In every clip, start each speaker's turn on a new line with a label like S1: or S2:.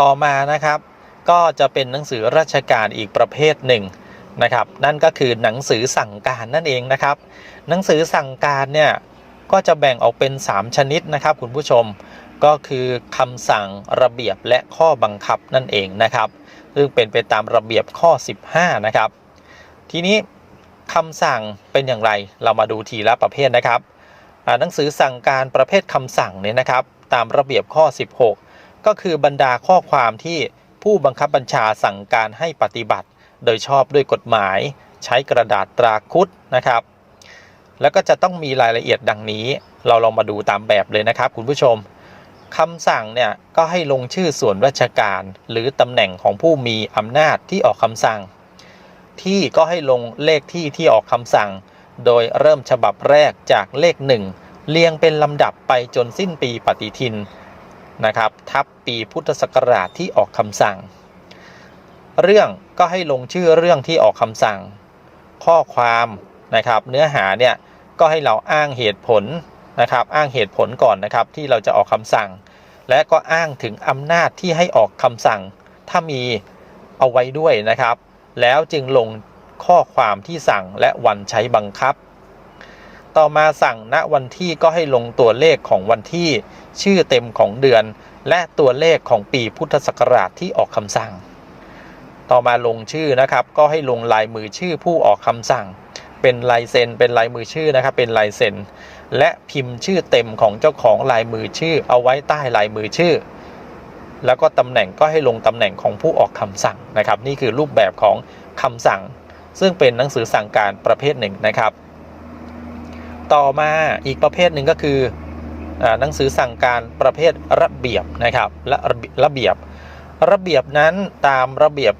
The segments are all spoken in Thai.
S1: ต่อมานะครับ ก็จะเป็นหนังสือราชการอีกประเภทหนึ่งนะครับ นั่นก็คือหนังสือสั่งการนั่นเองนะครับ หนังสือสั่งการเนี่ยก็จะแบ่งออกเป็น 3 ชนิดนะครับคุณผู้ชมก็คือคำสั่งระเบียบและข้อบังคับนั่นเองนะครับ ซึ่งเป็นไปตามระเบียบข้อ 15 นะครับ ทีนี้คำสั่งเป็นอย่างไรเรามาดูทีละประเภทนะครับหนังสือสั่งการประเภทคำสั่งเนี่ยนะครับ ตามระเบียบข้อ 16 ก็คือบรรดาข้อความที่ผู้บังคับบัญชาสั่งการให้ปฏิบัติ โดยชอบด้วยกฎหมาย ใช้กระดาษตราคุดนะครับ แล้วก็จะต้องมีรายละเอียดดังนี้ เราลองมาดูตามแบบเลยนะครับ คุณผู้ชมคำสั่งเนี่ยก็ให้ลงชื่อส่วนราชการ หรือตำแหน่งของผู้มีอำนาจที่ออกคำสั่ง ที่ก็ให้ลงเลขที่ที่ออกคำสั่ง โดยเริ่มฉบับแรกจากเลขหนึ่งเรียงเป็นลำดับไปจนสิ้นปีปฏิทิน นะครับทับปีพุทธศักราชที่ออกคำสั่ง เรื่องก็ให้ลงชื่อเรื่องที่ออกคำสั่ง ข้อความนะครับเนื้อหาเนี่ยก็ให้เราอ้างเหตุผลนะครับอ้างเหตุผลก่อนนะครับที่เราจะออกคำสั่ง และก็อ้างถึงอำนาจที่ให้ออกคำสั่ง ถ้ามีเอาไว้ด้วยนะครับ แล้วจึงลงข้อความที่สั่งและวันใช้บังคับ ต่อมาสั่งณวันที่ก็ให้ลงตัวเลขของวันที่ ชื่อเต็มของเดือน และตัวเลขของปีพุทธศักราชที่ออกคำสั่ง ต่อมาลงชื่อนะครับ ก็ให้ลงลายมือชื่อผู้ออกคำสั่ง เป็นลายเซ็นเป็นลายมือชื่อนะครับ เป็นลายเซ็นและพิมพ์ชื่อเต็มของเจ้าของลายมือชื่อ เอาไว้ใต้ลายมือชื่อ แล้วก็ตำแหน่งก็ให้ลงตำแหน่งของผู้ออกคำสั่งนะครับ นี่คือรูปแบบของคำสั่ง ซึ่งเป็นหนังสือสั่งการประเภทหนึ่งนะครับ ต่อมาอีกประเภทหนึ่งก็คือหนังสือสั่งการประเภทระเบียบนะครับและระเบียบ ระเบียบนั้นตามระเบียบ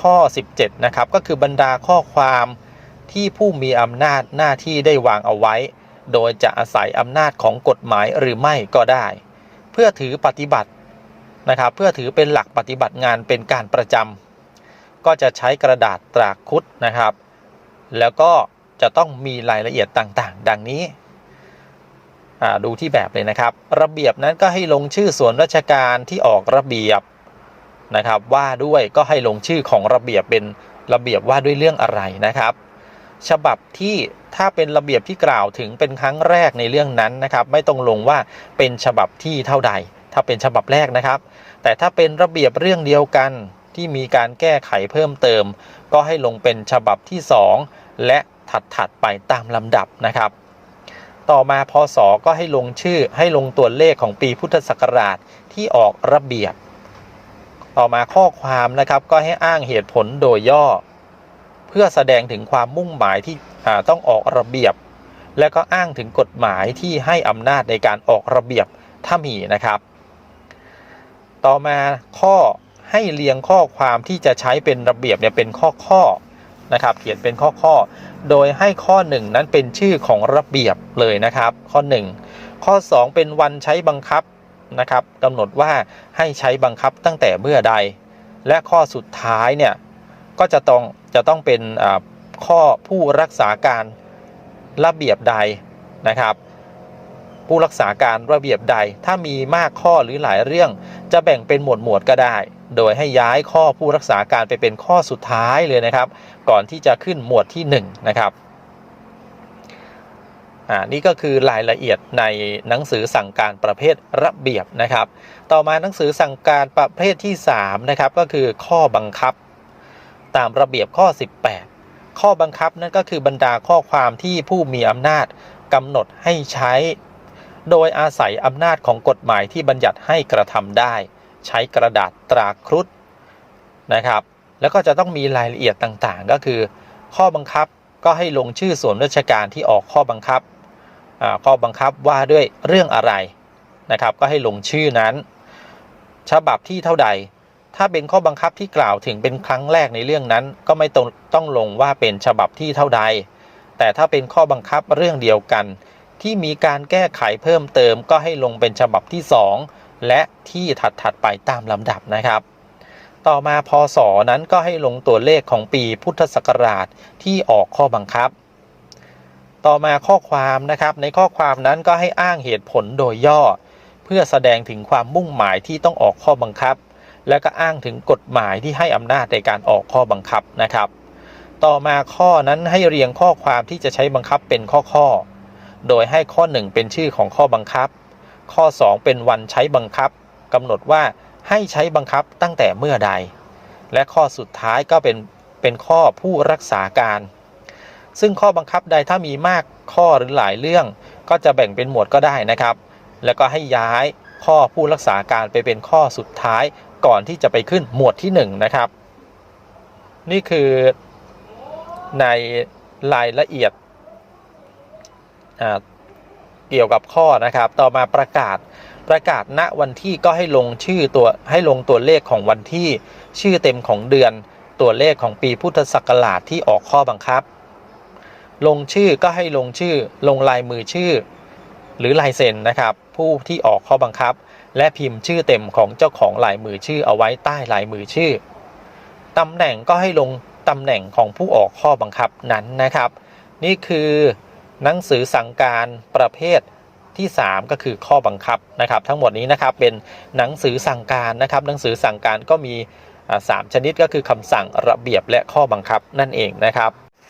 S1: ข้อ 17 นะครับ ก็คือบรรดาข้อความที่ผู้มีอำนาจหน้าที่ได้วางเอาไว้ โดยจะอาศัยอำนาจของกฎหมายหรือไม่ก็ได้ เพื่อถือปฏิบัตินะครับเพื่อถือเป็นหลักปฏิบัติงานเป็นการประจำก็จะใช้กระดาษตราคุดนะครับ แล้วก็ จะต้องมีรายละเอียดต่างๆ ดังนี้ดูที่แบบเลยนะครับ ระเบียบนั้นก็ให้ลงชื่อส่วนราชการที่ออกระเบียบนะครับว่าด้วยก็ให้ลงชื่อของระเบียบเป็นระเบียบว่าด้วยเรื่องอะไรนะครับ ฉบับที่ถ้าเป็นระเบียบที่กล่าวถึงเป็นครั้งแรกในเรื่องนั้นนะครับ ไม่ต้องลงว่าเป็นฉบับที่เท่าใด ถ้าเป็นฉบับแรกนะครับ แต่ถ้าเป็นระเบียบเรื่องเดียวกันที่มีการแก้ไขเพิ่มเติม ก็ให้ลงเป็นฉบับที่ 2 และ ถัดๆไปตามลำดับนะครับ ต่อมาพศก็ให้ลงชื่อให้ลงตัวเลขของปีพุทธศักราชที่ออกระเบียบ ต่อมาข้อความนะครับก็ให้อ้างเหตุผลโดยย่อ เพื่อแสดงถึงความมุ่งหมายที่ต้องออกระเบียบ และก็อ้างถึงกฎหมายที่ให้อำนาจในการออกระเบียบถ้ามีนะครับ ต่อมาข้อให้เรียงข้อความที่จะใช้เป็นระเบียบเนี่ยเป็นข้อข้อ นะครับ เขียนเป็นข้อข้อๆโดยให้ข้อ 1 นั้นเป็นชื่อของระเบียบเลยนะครับ ข้อ 1 ข้อ 2 เป็นวันใช้บังคับนะครับกำหนดว่าให้ใช้บังคับตั้งแต่เมื่อใด และข้อสุดท้ายเนี่ยก็จะต้องจะต้องเป็นข้อผู้รักษาการระเบียบใดนะครับ ผู้รักษาการระเบียบใด ถ้ามีมากข้อหรือหลายเรื่อง จะแบ่งเป็นหมวดหมวดก็ได้ โดยให้ย้ายข้อผู้รักษาการไปเป็นข้อสุดท้ายเลยนะครับ ก่อนที่จะขึ้นหมวดที่ 1 นะครับอ่านี่ก็คือรายละเอียดในหนังสือสั่งการประเภทระเบียบนะครับ ต่อมาหนังสือสั่งการประเภทที่3นะครับก็คือข้อบังคับ ตามระเบียบข้อ 18 ข้อบังคับนั่นก็คือบรรดาข้อความที่ผู้มีอำนาจกำหนดให้ใช้ โดยอาศัยอำนาจของกฎหมายที่บัญญัติให้กระทำได้ ใช้กระดาษตราครุฑนะครับ แล้วก็จะต้องมีรายละเอียดต่างๆ ก็คือ ข้อบังคับก็ให้ลงชื่อส่วนราชการที่ออกข้อบังคับข้อบังคับว่าด้วยเรื่องอะไรนะครับ ก็ให้ลงชื่อนั้น ฉบับที่เท่าใด ถ้าเป็นข้อบังคับที่กล่าวถึงเป็นครั้งแรกในเรื่องนั้น ก็ไม่ต้องต้องลงว่าเป็นฉบับที่เท่าใด แต่ถ้าเป็นข้อบังคับเรื่องเดียวกัน ที่มีการแก้ไขเพิ่มเติมก็ให้ลงเป็นฉบับที่ 2 และที่ถัดๆไปตามลำดับนะครับ ต่อมาพศนั้นก็ให้ลงตัวเลขของปีพุทธศักราชที่ออกข้อบังคับ ต่อมาข้อความนะครับในข้อความนั้นก็ให้อ้างเหตุผลโดยย่อ เพื่อแสดงถึงความมุ่งหมายที่ต้องออกข้อบังคับ และก็อ้างถึงกฎหมายที่ให้อำนาจในการออกข้อบังคับนะครับ ต่อมาข้อนั้นให้เรียงข้อความที่จะใช้บังคับเป็นข้อข้อๆ โดยให้ข้อ 1 เป็นชื่อของข้อบังคับ ข้อ 2 เป็นวันใช้บังคับกำหนดว่าให้ใช้บังคับตั้งแต่เมื่อใด และข้อสุดท้ายก็เป็นเป็นข้อผู้รักษาการ ซึ่งข้อบังคับใดถ้ามีมากข้อหรือหลายเรื่อง ก็จะแบ่งเป็นหมวดก็ได้นะครับ แล้วก็ให้ย้ายข้อผู้รักษาการไปเป็นข้อสุดท้ายก่อนที่จะไปขึ้นหมวดที่ 1 นะครับ นี่คือในรายละเอียด เกี่ยวกับข้อนะครับ ต่อมาประกาศประกาศณวันที่ก็ให้ลงชื่อตัวให้ลงตัวเลขของวันที่ ชื่อเต็มของเดือน ตัวเลขของปีพุทธศักราชที่ออกข้อบังคับ ลงชื่อก็ให้ลงชื่อ ลงลายมือชื่อ หรือลายเซ็นนะครับ ผู้ที่ออกข้อบังคับ และพิมพ์ชื่อเต็มของเจ้าของลายมือชื่อเอาไว้ใต้ลายมือชื่อตำแหน่งก็ให้ลงตำแหน่งของผู้ออกข้อบังคับนั้นนะครับ นี่คือ หนังสือสั่งการประเภทที่ 3 ก็คือข้อบังคับนะครับทั้งหมดนี้นะครับเป็นหนังสือสั่งการนะครับหนังสือสั่งการก็มีอ่าสามชนิดก็คือคำสั่งระเบียบและข้อบังคับนั่นเองนะครับ